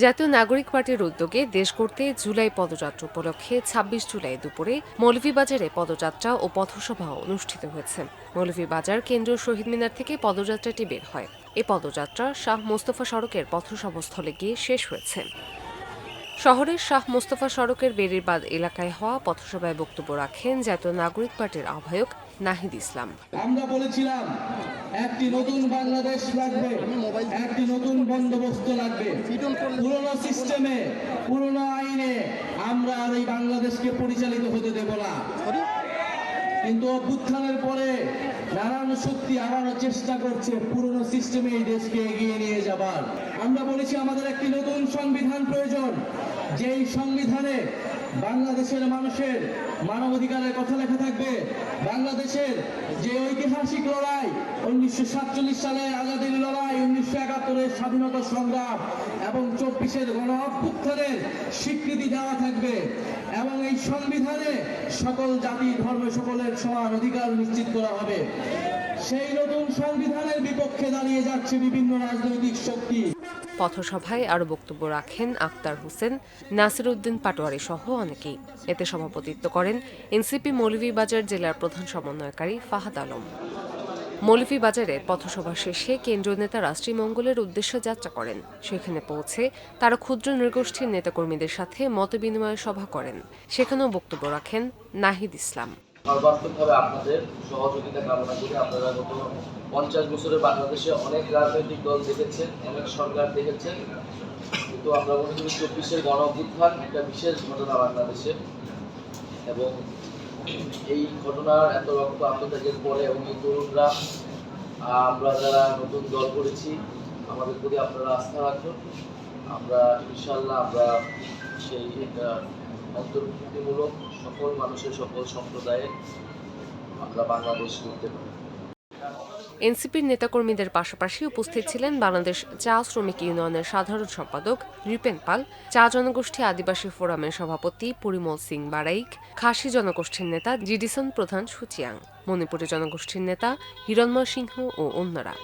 জাতীয় নাগরিক পার্টির উদ্যোগে দেশ করতে জুলাই পদযাত্রা উপলক্ষে ২৬ জুলাই দুপুরে মৌলভীবাজারে পদযাত্রা ও পথসভা অনুষ্ঠিত হয়েছে। মৌলভীবাজার কেন্দ্রীয় শহীদ মিনার থেকে পদযাত্রাটি বের হয়। এ পদযাত্রা শাহ মোস্তফা সড়কের পথসভাস্থলে গিয়ে শেষ হয়েছে। শহরের শাহ মোস্তফা সড়কের বেরিরবাদ এলাকায় হওয়া পথসভায় বক্তব্য রাখেন জাতীয় নাগরিক পার্টির আহ্বায়ক নাহিদ ইসলাম। আমরা বলেছিলাম, একটি নতুন বাংলাদেশ লাগবে, একটি নতুন বন্দোবস্ত লাগবে। পুরনো সিস্টেমে, পুরনো আইনে আমরা আর এই বাংলাদেশকে পরিচালিত হতে দেব না। কিন্তু অভ্যুত্থানের পরে নানান শক্তি হারানোর চেষ্টা করছে। পুরনো সিস্টেমে এই দেশকে এগিয়ে নিয়ে যাবার। আমরা বলেছি, আমাদের একটি নতুন সংবিধান প্রয়োজন। যেই সংবিধানে বাংলাদেশের মানুষের মানবাধিকারের কথা লেখা থাকবে বাংলাদেশের যে ঐতিহাসিক লড়াই, উনিশশো সাতচল্লিশ সালে আজাদির লড়াই, উনিশশো একাত্তরের স্বাধীনতা সংগ্রাম এবং চব্বিশের গণ অভ্যুত্থানের স্বীকৃতি দেওয়া থাকবে এবং এই সংবিধানে সকল জাতি, ধর্ম, সকলের সমান অধিকার নিশ্চিত করা হবে। সেই নতুন সংবিধানের বিপক্ষে দাঁড়িয়ে যাচ্ছে বিভিন্ন রাজনৈতিক শক্তি। পথসভায় আরও বক্তব্য রাখেন আক্তার হোসেন নাসির উদ্দিন পাটোয়ারি সহ অনেকেই। এতে সভাপতিত্ব করেন এনসিপি মৌলভীবাজার জেলার প্রধান সমন্বয়কারী ফাহাদ আলম। মৌলভীবাজারে পথসভা শেষে কেন্দ্রীয় নেতারা শ্রীমঙ্গলের উদ্দেশ্যে যাত্রা করেন। সেখানে পৌঁছে তারা ক্ষুদ্র নৃগোষ্ঠীর নেতাকর্মীদের সাথে মতবিনিময় সভা করেন। সেখানেও বক্তব্য রাখেন নাহিদ ইসলাম। সর্বাত্মকভাবে আপনাদের সহযোগিতা কামনা করি। আপনারা গত পঞ্চাশ বছরে বাংলাদেশে অনেক রাজনৈতিক দল দেখেছেন, অনেক সরকার দেখেছেন। কিন্তু আমরা মনে করি চব্বিশের গণ অভ্যুত্থান একটা বিশেষ ঘটনা বাংলাদেশে। এবং এই ঘটনার এত রক্ত আত্মত্যাগের পরে এবং এই তরুণরা, আমরা যারা নতুন দল করেছি, আমাদের প্রতি আপনারা আস্থা রাখুন। আমরা ইনশাল্লাহ আমরা সেই অন্তর্ভুক্তিমূলক সকল মানুষের সকল সম্প্রদায়ের আমরা বাংলাদেশ করতে পারি। এনসিপির নেতাকর্মীদের পাশাপাশি উপস্থিত ছিলেন বাংলাদেশ চা শ্রমিক ইউনিয়নের সাধারণ সম্পাদক রিপেন পাল, চা জনগোষ্ঠী আদিবাসী ফোরামের সভাপতি পরিমল সিং বারাইক, খাসি জনগোষ্ঠীর নেতা জিডিসন প্রধান সুচিয়াং মণিপুরী জনগোষ্ঠীর নেতা হিরণময় সিংহ ও অন্যরা।